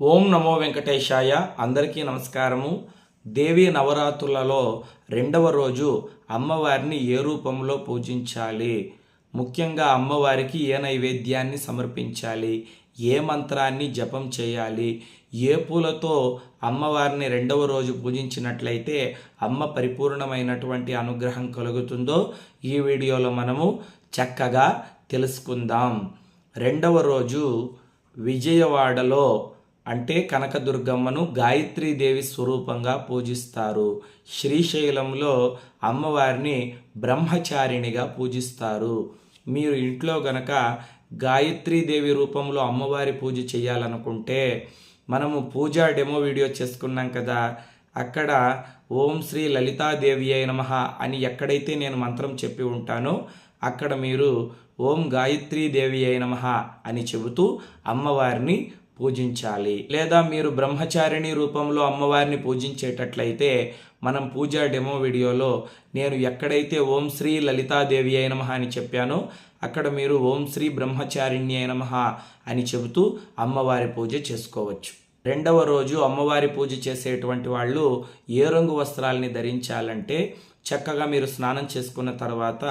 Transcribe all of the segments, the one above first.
ఓం నమో వెంకటేశాయ. అందరికీ నమస్కారము. దేవి నవరాత్రులలో రెండవ రోజు అమ్మవారిని ఏ రూపంలో పూజించాలి? ముఖ్యంగా అమ్మవారికి ఏ నైవేద్యాన్ని సమర్పించాలి? ఏ మంత్రాన్ని జపం చేయాలి? ఏ పూలతో అమ్మవారిని రెండవ రోజు పూజించినట్లయితే అమ్మ పరిపూర్ణమైనటువంటి అనుగ్రహం కలుగుతుందో ఈ వీడియోలో మనము చక్కగా తెలుసుకుందాం. రెండవ రోజు విజయవాడలో అంటే కనకదుర్గమ్మను గాయత్రీదేవి స్వరూపంగా పూజిస్తారు. శ్రీశైలంలో అమ్మవారిని బ్రహ్మచారిణిగా పూజిస్తారు. మీరు ఇంట్లో గనక గాయత్రీదేవి రూపంలో అమ్మవారి పూజ చేయాలనుకుంటే మనము పూజా డెమో వీడియో చేసుకున్నాం కదా అక్కడ ఓం శ్రీ లలితాదేవి అయి నమ అని ఎక్కడైతే నేను మంత్రం చెప్పి ఉంటానో అక్కడ మీరు ఓం గాయత్రీ దేవి అయి నమ అని చెబుతూ అమ్మవారిని పూజించాలి. లేదా మీరు బ్రహ్మచారిణి రూపంలో అమ్మవారిని పూజించేటట్లయితే మనం పూజా డెమో వీడియోలో నేను ఎక్కడైతే ఓం శ్రీ లలితాదేవి అయిన అని చెప్పానో అక్కడ మీరు ఓం శ్రీ బ్రహ్మచారిణి అయి నమ అని చెబుతూ అమ్మవారి పూజ చేసుకోవచ్చు. రెండవ రోజు అమ్మవారి పూజ చేసేటువంటి వాళ్ళు ఏ రంగు వస్త్రాలని ధరించాలంటే చక్కగా మీరు స్నానం చేసుకున్న తర్వాత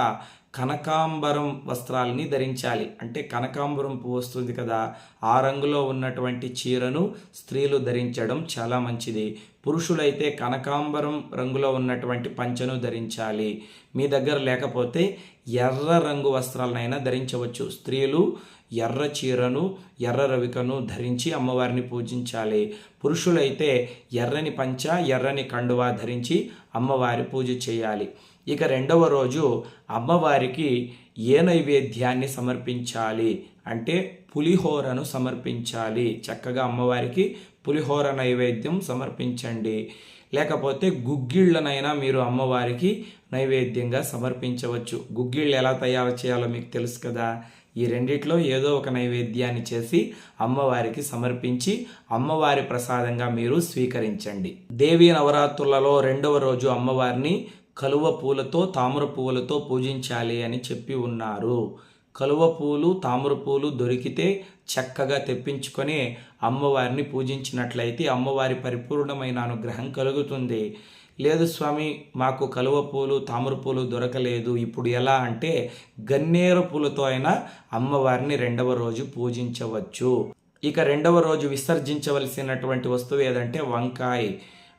కనకాంబరం వస్త్రాలని ధరించాలి. అంటే కనకాంబరం పువ్వు వస్తుంది కదా ఆ రంగులో ఉన్నటువంటి చీరను స్త్రీలు ధరించడం చాలా మంచిది. పురుషులైతే కనకాంబరం రంగులో ఉన్నటువంటి పంచను ధరించాలి. మీ దగ్గర లేకపోతే ఎర్ర రంగు వస్త్రాలనైనా ధరించవచ్చు. స్త్రీలు ఎర్ర చీరను ఎర్ర రవికను ధరించి అమ్మవారిని పూజించాలి. పురుషులైతే ఎర్రని పంచ ఎర్రని కండువా ధరించి అమ్మవారి పూజ చేయాలి. ఇక రెండవ రోజు అమ్మవారికి ఏ నైవేద్యాన్ని సమర్పించాలి? అంటే పులిహోరను సమర్పించాలి. చక్కగా అమ్మవారికి పులిహోర నైవేద్యం సమర్పించండి. లేకపోతే గుగ్గిళ్ళనైనా మీరు అమ్మవారికి నైవేద్యంగా సమర్పించవచ్చు. గుగ్గిళ్ళు ఎలా తయారు చేయాలో మీకు తెలుసు కదా? ఈ రెండిట్లో ఏదో ఒక నైవేద్యాన్ని చేసి అమ్మవారికి సమర్పించి అమ్మవారి ప్రసాదంగా మీరు స్వీకరించండి. దేవీ నవరాత్రులలో రెండవ రోజు అమ్మవారిని కలువ పూలతో తామర పువ్వులతో పూజించాలి అని చెప్పి ఉన్నారు. కలువ పూలు తామర పూలు దొరికితే చక్కగా తెప్పించుకొని అమ్మవారిని పూజించినట్లయితే అమ్మవారి పరిపూర్ణమైన అనుగ్రహం కలుగుతుంది. లేదు స్వామి మాకు కలువ పూలు తామర పూలు దొరకలేదు. ఇప్పుడు ఎలా అంటే గన్నేరు పూలతో అయినా అమ్మవారిని రెండవ రోజు పూజించవచ్చు. ఇక రెండవ రోజు విసర్జించవలసినటువంటి వస్తువు ఏదంటే వంకాయ.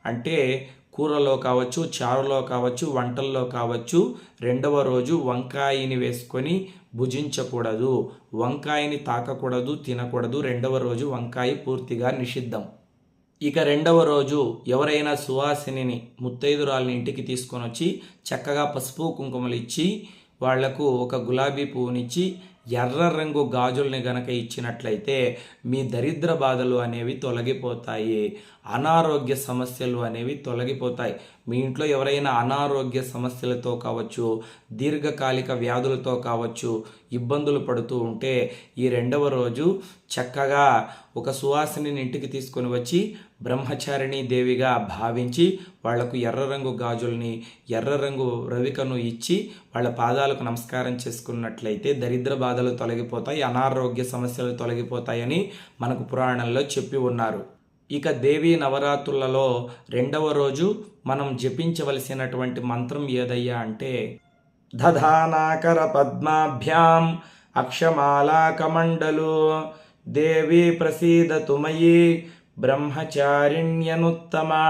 అంటే కూరలో కావచ్చు చారులో కావచ్చు వంటల్లో కావచ్చు రెండవ రోజు వంకాయని వేసుకొని భుజించకూడదు. వంకాయని తాకకూడదు తినకూడదు. రెండవ రోజు వంకాయ పూర్తిగా నిషిద్ధం. ఇక రెండవ రోజు ఎవరైనా సువాసినిని ముత్తైదురాలని ఇంటికి తీసుకొని వచ్చి చక్కగా పసుపు కుంకుమలు ఇచ్చి వాళ్ళకు ఒక గులాబీ పువ్వునిచ్చి ఎర్ర రంగు గాజుల్ని గనక ఇచ్చినట్లయితే మీ దరిద్ర బాధలు అనేవి తొలగిపోతాయి. అనారోగ్య సమస్యలు అనేవి తొలగిపోతాయి. మీ ఇంట్లో ఎవరైనా అనారోగ్య సమస్యలతో కావచ్చు దీర్ఘకాలిక వ్యాధులతో కావచ్చు ఇబ్బందులు పడుతూ ఉంటే ఈ రెండవ రోజు చక్కగా ఒక సువాసిని ఇంటికి తీసుకొని వచ్చి బ్రహ్మచారిణి దేవిగా భావించి వాళ్ళకు ఎర్ర రంగు గాజుల్ని ఎర్ర రంగు రవికను ఇచ్చి వాళ్ళ పాదాలకు నమస్కారం చేసుకున్నట్లయితే దరిద్ర బాధలు తొలగిపోతాయి అనారోగ్య సమస్యలు తొలగిపోతాయని మనకు పురాణంలో చెప్పి ఉన్నారు. ఇక దేవీ నవరాత్రులలో రెండవ రోజు మనం జపించవలసినటువంటి మంత్రం ఏదయ్యా అంటే దధానాకర పద్మాభ్యాం అక్షమాలాకమండలు దేవి ప్రసీద తుమయి బ్రహ్మచారిణ్యనుత్తమా.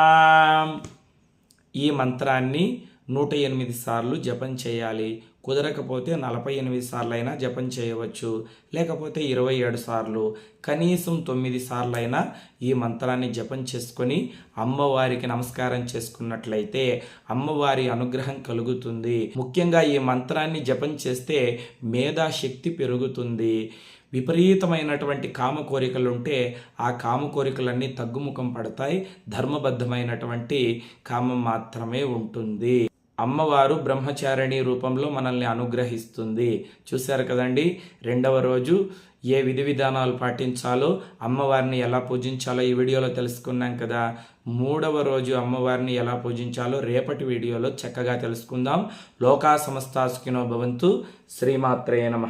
ఈ మంత్రాన్ని నూట ఎనిమిది సార్లు జపం చేయాలి. కుదరకపోతే నలభై ఎనిమిది సార్లు అయినా జపం చేయవచ్చు. లేకపోతే ఇరవై ఏడు సార్లు కనీసం తొమ్మిది సార్లు అయినా ఈ మంత్రాన్ని జపం చేసుకొని అమ్మవారికి నమస్కారం చేసుకున్నట్లయితే అమ్మవారి అనుగ్రహం కలుగుతుంది. ముఖ్యంగా ఈ మంత్రాన్ని జపం చేస్తే మేధాశక్తి పెరుగుతుంది. విపరీతమైనటువంటి కామ కోరికలు ఉంటే ఆ కామ కోరికలన్నీ తగ్గుముఖం పడతాయి. ధర్మబద్ధమైనటువంటి కామం మాత్రమే ఉంటుంది. అమ్మవారు బ్రహ్మచారిణి రూపంలో మనల్ని అనుగ్రహిస్తుంది. చూశారు కదండి? రెండవ రోజు ఏ విధి విధానాలు పాటించాలో అమ్మవారిని ఎలా పూజించాలో ఈ వీడియోలో తెలుసుకున్నాం కదా. మూడవ రోజు అమ్మవారిని ఎలా పూజించాలో రేపటి వీడియోలో చక్కగా తెలుసుకుందాం. లోకా సమస్తాసుకినో భవంతు. శ్రీమాత్రేయ నమ.